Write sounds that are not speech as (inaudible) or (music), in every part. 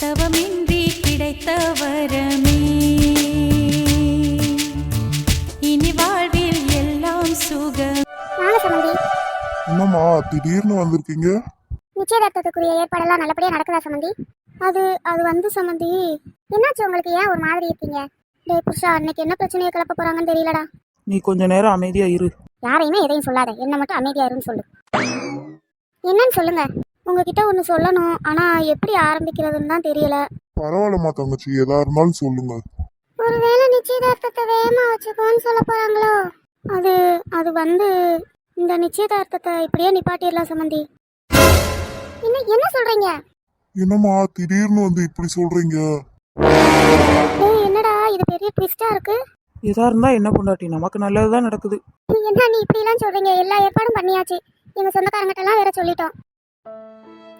தவமின்றி கிடைத்த வரமே இனி வாழ்வில் எல்லாம் சுகம். என்னம்மா திடீர்னு வந்திருக்கீங்க? நிச்சயதார்த்தத்துக்குரிய ஏற்பாடெல்லாம் நல்லபடியா நடக்குதா சம்மந்தி அது அது வந்து சம்மந்தி என்னாச்சு உங்களுக்கு? ஏன் ஒரு மாதிரி இருக்கீங்க? டேய் புருஷா அன்னைக்கு என்ன பிரச்சனையை கிளப்ப போறாங்கன்னு தெரியலடா. நீ கொஞ்ச நேரம் அமைதியா இரு. யாரையுமே எதையும் சொல்லாத. என்ன மட்டும் அமைதியா இருன்னு சொல்லு. என்னன்னு சொல்லுங்க. உங்ககிட்ட ஒன்று சொல்லணும். ஆனா எப்படி ஆரம்பிக்கிறதுன்னு தான் தெரியல. பரவாயில்லம்மா தங்கச்சி. எதா இருந்தாலும் சொல்லுங்க. ஒருவேளை நிச்சயதார்த்தத்தை வேகமா வச்சுக்கோன்னு சொல்ல போறாங்களோ? அது அது வந்து இந்த நிச்சயதார்த்தத்தை இப்படியே நிப்பாட்டிடலாம் சம்மந்தி என்ன என்ன சொல்றீங்க? என்னம்மா திடீர்னு வந்து இப்படி சொல்றீங்க? டேய் என்னடா இது பெரிய ட்விஸ்டா இருக்கு? எதா இருந்தா என்ன பொண்டாட்டி? நமக்கு நல்லதுதான் நடக்குது. என்ன நீ இப்படி எல்லாம் சொல்றீங்க? எல்லா ஏற்பாடும் பண்ணியாச்சு. எங்க சொந்தக்காரங்கிட்ட எல்லாம் வேற சொல்லிட்டோம்.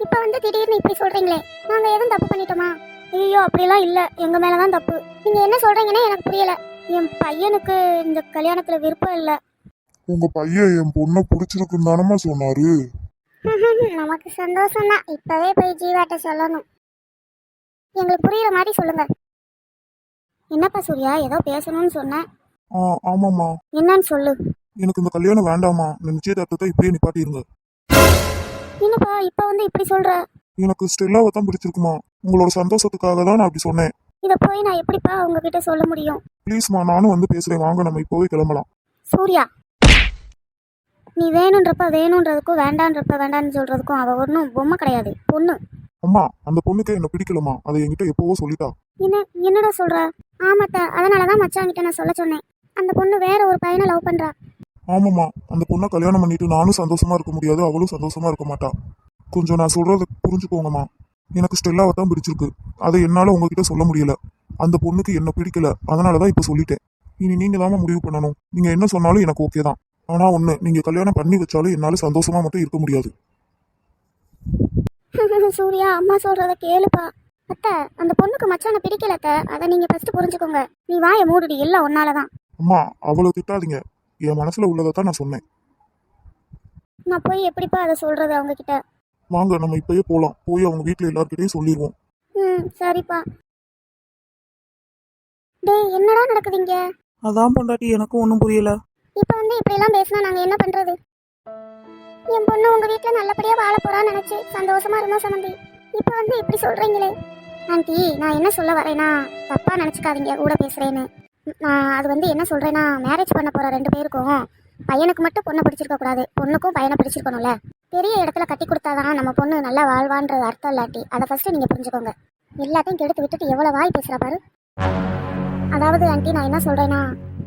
இப்ப வந்து திடீர்னு இப்படி சொல்றீங்களே. நாங்க எதுவும் தப்பு பண்ணிட்டோமா? ஐயோ அப்படிலாம் இல்ல. எங்க மேலதான் தப்பு. நீங்க என்ன சொல்றீங்கன்னே எனக்கு புரியல. என் பையனுக்கு இந்த கல்யாணத்துல விருப்பம் இல்ல. உங்க பையன் என் பொண்ணை பிடிச்சிருக்குன்னு தானம்மா சொன்னாரு? (laughs) நமக்கு சந்தோஷம் தான். இப்பவே போய் ஜீவாட்ட சொல்லணும். எங்களுக்கு புரியுற மாதிரி சொல்லுங்க. என்னப்பா சூர்யா ஏதோ பேசணும்னு சொன்னேன் ஆமாம்மா. என்னன்னு சொல்லு. எனக்கு இந்த கல்யாணம் வேண்டாம்மா. இந்த நிச்சயதார்த்தத்தை இப்படியே நிப்பாட்டிருங்க. என்னப்பா இப்ப வந்து இப்படி சொல்ற? எனக்கு ஸ்டெல்லாவை தான் பிடிச்சிருக்குமா? உங்களோட சந்தோஷத்துக்காக தான் நான் அப்படி சொன்னேன். இத போய் நான் எப்படிப்பா உங்ககிட்ட சொல்ல முடியும்? ப்ளீஸ்மா நானும் வந்து பேசுறேன். வாங்க நம்ம இப்போவே கிளம்பலாம். சூர்யா! நீ வேணுன்றப்ப வேணுன்றதுக்கும் வேண்டான்றப்ப வேண்டான்னு சொல்றதுக்கும் அவ ஒன்றும் பொம்மை கிடையாது. பொண்ணு. அம்மா அந்த பொண்ணுக்கு என்ன பிடிக்கலம்மா. அதை என்கிட்ட எப்போவோ சொல்லிட்டா. என்ன என்னடா சொல்ற? ஆமாத்த அதனாலதான் மச்சாங்கிட்ட நான் சொல்ல சொன்னேன். அந்த பொண்ணு வேற ஒரு பையனை லவ் பண்றா. ஆமாம்மா அந்த பொண்ணை கல்யாணம் பண்ணிட்டு நானும் சந்தோஷமா இருக்க முடியாது அவளும் சந்தோஷமா இருக்க மாட்டா. கொஞ்சம் நான் சொல்றத புரிஞ்சுக்கோங்கம்மா. எனக்கு ஸ்டெல்லாவை தான் பிடிச்சிருக்கு. அதை என்னால உங்ககிட்ட சொல்ல முடியல. அந்த பொண்ணுக்கு என்ன பிடிக்கல. அதனால தான் இப்போ சொல்லிட்டேன். இனி நீங்க தாம்மா முடிவு பண்ணணும். நீங்க என்ன சொன்னாலும் எனக்கு ஓகே தான். ஆனா ஒண்ணு நீங்க கல்யாணம் பண்ணி வச்சாலும் என்னால சந்தோஷமா மட்டும் இருக்க முடியாது. (laughs) சூர்யா அம்மா சொல்றத கேளுப்பா. அத்தை அந்த பொண்ணுக்கு மச்சானை பிடிக்கல அத்தை. அதை நீங்க ஃபர்ஸ்ட் புரிஞ்சுக்கோங்க. நீ வாயை மூடுடி எல்லாம் ஒன்னாலதான் அம்மா அவ்வளவு திட்டாதீங்க. என் மனசுல உள்ளதை தான் நான் சொன்னேன். நான் போய் எப்படிப்பா அதை சொல்றது அவங்க கிட்ட வாங்க நம்ம இப்பயே போலாம். போய் அவங்க வீட்ல எல்லார்கிட்டயும் சொல்லிடுவோம் ம் சரிப்பா. டேய் என்னடா நடக்குது இங்க? அதான் பொண்டாட்டி எனக்கும் ஒன்றும் புரியல. இப்போ வந்து இப்படிலாம் பேசினா நாங்க என்ன பண்றது? என் பொண்ணு உங்க வீட்ல நல்லபடியா வாழ போறான்னு நினைச்சு சந்தோஷமா இருந்தோம் சமந்தி. இப்போ வந்து இப்படி சொல்றீங்களே. ஆண்டி நான் என்ன சொல்ல வரேன்னா தப்பா நினைச்சுக்காதீங்க கூட பேசுறேன்னு. நான் அது வந்து என்ன சொல்கிறேன்னா மேரேஜ் பண்ண போகிற ரெண்டு பேருக்கும் பையனுக்கு மட்டும் பொண்ணை பிடிச்சிருக்க கூடாது. பொண்ணுக்கும் பையனை பிடிச்சிருக்கணும்ல. பெரிய இடத்துல கட்டி கொடுத்தாதான் நம்ம பொண்ணு நல்லா வாழ்வான்றது அர்த்தம் இல்லாட்டி அதை ஃபஸ்ட்டு நீங்கள் புரிஞ்சுக்கோங்க. எல்லாத்தையும் கெடுத்து விட்டுட்டு எவ்வளோ வாய் பேசுகிற பாரு. அதாவது ஆண்டி நான் என்ன சொல்கிறேன்னா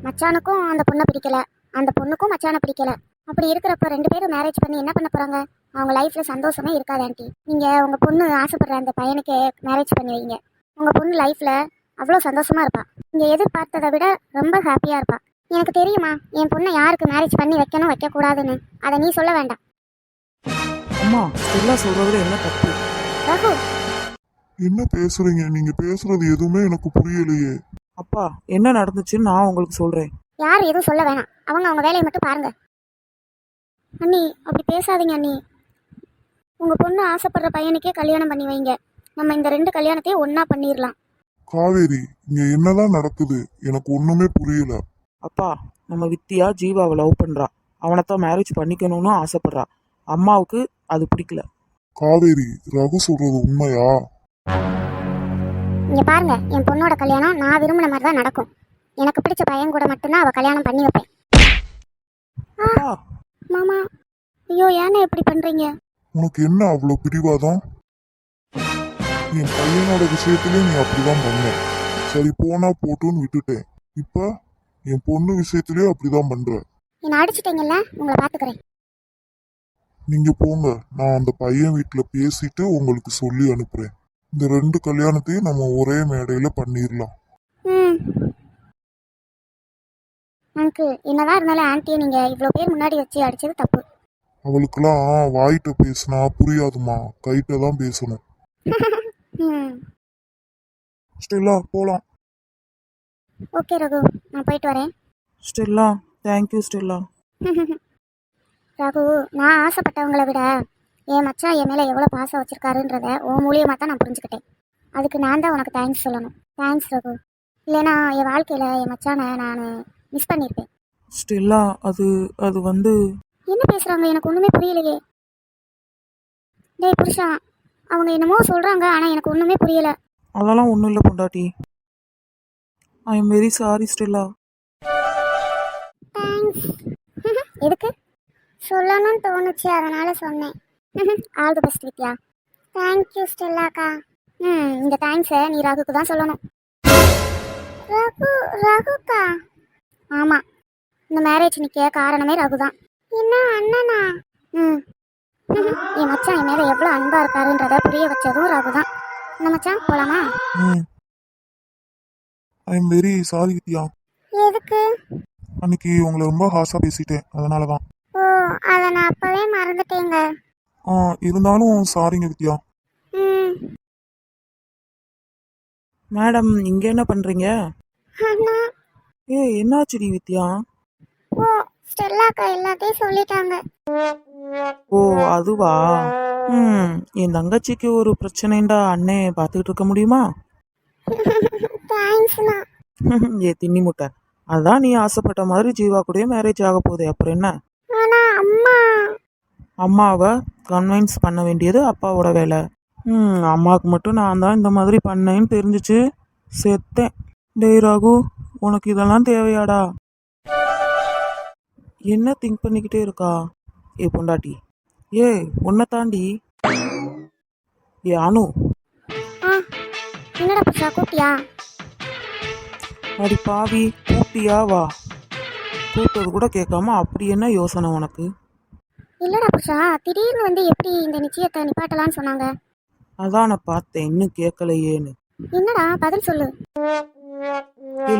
மச்சானுக்கும் அந்த பொண்ணை பிடிக்கல. அந்த பொண்ணுக்கும் மச்சானை பிடிக்கல. அப்படி இருக்கிறப்ப ரெண்டு பேரும் மேரேஜ் பண்ணி என்ன பண்ண போகிறாங்க அவங்க லைஃப்பில் சந்தோஷமே இருக்காது ஆண்டி நீங்கள் உங்கள் பொண்ணு ஆசைப்படுற அந்த பையனுக்கு மேரேஜ் பண்ணி வைங்க. உங்கள் பொண்ணு லைஃப்பில் அவ்வளோ சந்தோஷமா இருப்பா. நீங்க எதிர்பார்த்ததை விட ரொம்ப ஹாப்பியா இருப்பா. எனக்கு தெரியுமா என் பொண்ணை யாருக்கு மேரேஜ் பண்ணி வைக்கணும் வைக்க கூடாதுன்னு அதை நீ சொல்ல வேண்டாம். அம்மா ஸ்டெல்லா சொல்றதுல என்ன தப்பு? ரகு! என்ன பேசுறீங்க? நீங்க பேசுறது எதுவுமே எனக்கு புரியலையே. அப்பா என்ன நடந்துச்சுன்னு நான் உங்களுக்கு சொல்றேன். யார் எதுவும் சொல்ல வேணாம். அவங்க அவங்க வேலையை மட்டும் பாருங்க. அண்ணி அப்படி பேசாதீங்க அண்ணி. உங்க பொண்ணு ஆசைப்படுற பையனுக்கே கல்யாணம் பண்ணி வைங்க. நம்ம இந்த ரெண்டு கல்யாணத்தையும் ஒண்ணா பண்ணிடலாம் காவேரி இங்க என்னதான் நடக்குது எனக்கு ஒண்ணுமே புரியல. அப்பா நம்ம வித்தியா ஜீவாவை லவ் பண்றா. அவனைத்தான் மேரேஜ் பண்ணிக்கணும்னு ஆசைப்படுறா. அம்மாவுக்கு அது பிடிக்கல. காவேரி ரகு சொல்றது உண்மையா? இங்க பாருங்க என் பொண்ணோட கல்யாணம் நான் விரும்பின மாதிரி தான் நடக்கும். எனக்கு பிடிச்ச பையன் கூட மட்டும்தான் அவ கல்யாணம் பண்ணி வைப்பேன். அப்பா. மாமா ஐயோ ஏன்னா இப்படி பண்றீங்க? உனக்கு என்ன அவ்வளவு பிடிவாதம்? என் பையனோட விஷயத்திலே நீ அப்படிதான் பண்ண. சரி போனா போட்டுன்னு விட்டுட்டேன். இப்ப என் பொண்ணு விஷயத்திலே அப்படிதான் பண்ற. என்னை அடிச்சிட்டீங்கல்ல? உங்களை பாத்துக்கிறேன். நீங்க போங்க. நான் அந்த பையன் வீட்டுல பேசிட்டு உங்களுக்கு சொல்லி அனுப்புறேன். இந்த ரெண்டு கல்யாணத்தையும் நம்ம ஒரே மேடையில பண்ணிடலாம் அங்கிள் என்னதான் இருந்தாலும் ஆன்ட்டியை நீங்க இவ்வளோ பேர் முன்னாடி வச்சு அடிச்சது தப்பு. அவளுக்கெல்லாம் வாயிட்ட பேசினா புரியாதுமா. கைட்ட தான் பேசணும். (laughs) ம். ஸ்டெல்லா போலாம். ஓகே ரகு நான் போயிட்டு வரேன். Stella thank you Stella. (laughs) ரகு நான் ஆசைப்பட்டவங்கள விட என் மச்சான் என் மேலே எவ்வளோ பாசம் வச்சிருக்காருன்றத உன் மூலியமாக தான் நான் புரிஞ்சுக்கிட்டேன். அதுக்கு நான் தான் உனக்கு தேங்க்ஸ் சொல்லணும். தேங்க்ஸ் ரகு. இல்லைனா என் வாழ்க்கையில் என் மச்சானை நான் மிஸ் பண்ணியிருப்பேன் ஸ்டெல்லா அது அது வந்து என்ன பேசுகிறாங்க எனக்கு ஒன்றுமே புரியலையே. டேய் புருஷா அவங்க என்னமோ சொல்கிறாங்க ஆனால் எனக்கு ஒன்றுமே புரியலை. அதெல்லாம் ஒன்றும் இல்லை பொண்டாட்டி. I am very sorry Stella thanks எதுக்கு? சொல்லணும்னு தோணுச்சு அதனால சொன்னேன். All the best Vidya. Thank you ஸ்டெல்லாக்கா ம் இந்த தேங்க்ஸை நீ ரகுக்கு தான் சொல்லணும். ரகு ரகுக்கா? ஆமாம் இந்த மேரேஜ் நிற்க காரணமே ரகு தான் என்ன அண்ணனா? ம். என் மச்சான் என் மேலே எவ்வளோ அன்பாக இருக்காருன்றத புரிய வச்சதும் ரகு தான் இந்த மச்சான் போலாமா? I am very sorry Vidya எதுக்கு? அன்னைக்கு உங்களை ரொம்ப ஹார்ஷாக பேசிட்டேன் அதனால தான் ஓ அதை நான் அப்போவே மறந்துட்டேங்க. ஆ இருந்தாலும் சாரிங்க வித்யா ம். மேடம் இங்கே என்ன பண்ணுறீங்க அண்ணா. ஏ என்னாச்சுடி வித்யா? ஸ்டெல்லாக்கா எல்லாத்தையும் சொல்லிட்டாங்க. ஓ அதுவா? ம் என் தங்கச்சிக்கு ஒரு பிரச்சனைண்டா அண்ணே பார்த்துக்கிட்டு இருக்க முடியுமா? தேங்க்ஸ்ண்ணா (laughs) ஏ தின்னி முட்டை. அதான் நீ ஆசைப்பட்ட மாதிரி ஜீவா கூடயே மேரேஜ் ஆக போகுது அப்புறம் என்ன? ஆனா அம்மா. அம்மாவை கன்வின்ஸ் பண்ண வேண்டியது அப்பாவோட வேலை. ம் அம்மாவுக்கு மட்டும் நான் தான் இந்த மாதிரி பண்ணேன்னு தெரிஞ்சிச்சு. செத்தேன். டேய் ராகு உனக்கு இதெல்லாம் தேவையாடா? என்ன திங்க் பண்ணிக்கிட்டே இருக்கா? ஏ பொண்டாட்டி. ஏ உன்னை தாண்டி. ஏ அனு. என்னடா புஷா கூப்பிட்டியா? அடி பாவி கூப்பிட்டியா? வா. கூப்பிட்டது கூட கேட்காம அப்படி என்ன யோசனை உனக்கு? இல்லடா புஷா திடீர்னு வந்து எப்படி இந்த நிச்சயத்தை நிப்பாட்டலாம்னு சொன்னாங்க? அதான் நான் பார்த்தேன் இன்னும் கேட்கலையேன்னு. என்னடா பதில் சொல்லு.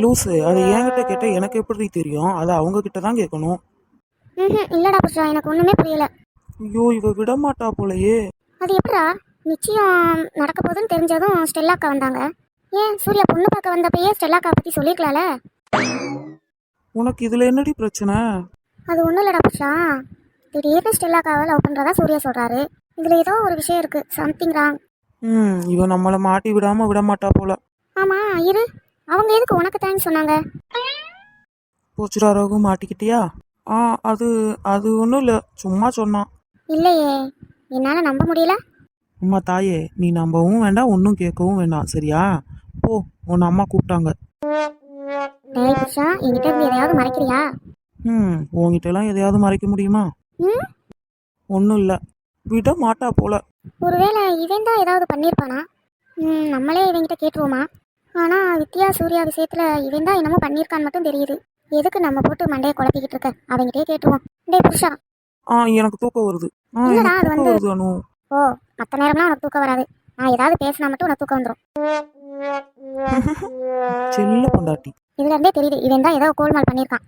லூசு அதை என்கிட்ட கேட்டால் எனக்கு எப்படி தெரியும்? அதை அவங்க கிட்ட தான் கேட்கணும். ம் இல்லடா புஷா எனக்கு ஒண்ணுமே புரியல. ஐயோ இவ விட மாட்டா போலயே. அது எப்படா? நிச்சயம் நடக்க போகுதுன்னு தெரிஞ்சதும் ஸ்டெல்லாக்கா வந்தாங்க. ஏன் சூர்யா பொண்ணு பார்க்க வந்தப்பயே ஸ்டெல்லாக்கா பத்தி சொல்லிருக்கலாம்ல? உனக்கு இதுல என்னடி பிரச்சனை? அது ஒன்றும் இல்லடா புஷா திடீர்னு ஸ்டெல்லாக்காவை லவ் பண்ணுறதா சூர்யா சொல்கிறாரு இதில் ஏதோ ஒரு விஷயம் இருக்குது சம்திங் ராங் ம் இவ நம்மளை மாட்டி விடாம விட மாட்டா போல. ஆமாம் இரு. அவங்க எதுக்கு உனக்கு தேங்க்ஸ் சொன்னாங்க? போச்சுடா ரகு மாட்டிக்கிட்டியா? ஆ அது அது ஒன்றும் இல்லை. சும்மா சொன்னான். இல்லையே. என்னால் நம்ப முடியல? அம்மா தாயே நீ நம்பவும் வேண்டாம் ஒன்றும் கேட்கவும் வேண்டாம். சரியா? போ உன்னை அம்மா கூப்பிட்டாங்க. டேய் என்கிட்ட இருந்து எதையாவது மறைக்கிறியா? ம் உங்ககிட்டலாம் எதையாவது மறைக்க முடியுமா? ம்? ஒன்றும் இல்லை. விட மாட்டா போல. ஒருவேளை இவன் தான் ஏதாவது பண்ணியிருப்பானா ம் நம்மளே இவன்கிட்ட கேட்டுருவோமா? ஆனால் வித்யா சூர்யா விஷயத்தில் இவன் தான் என்னமோ பண்ணியிருக்கான்னு மட்டும் தெரியுது. எதுக்கு நம்ம போட்டு மண்டையை குழப்பிக்கிட்டு இருக்க? அவன்கிட்டயே கேட்டுருவோம். டேய் புருஷா. ஆ எனக்கு தூக்கம் வருது. இல்லடா, அது வருது அனு. ஓ மற்ற நேரம்லாம் உனக்கு தூக்கம் வராது. நான் ஏதாவது பேசினா மட்டும் உனக்கு தூக்கம் வந்துடும் (laughs) செல்ல பொண்டாட்டி. இதுல இருந்தே தெரியுது. இவன் தான் ஏதோ கோல்மால் பண்ணியிருக்கான்.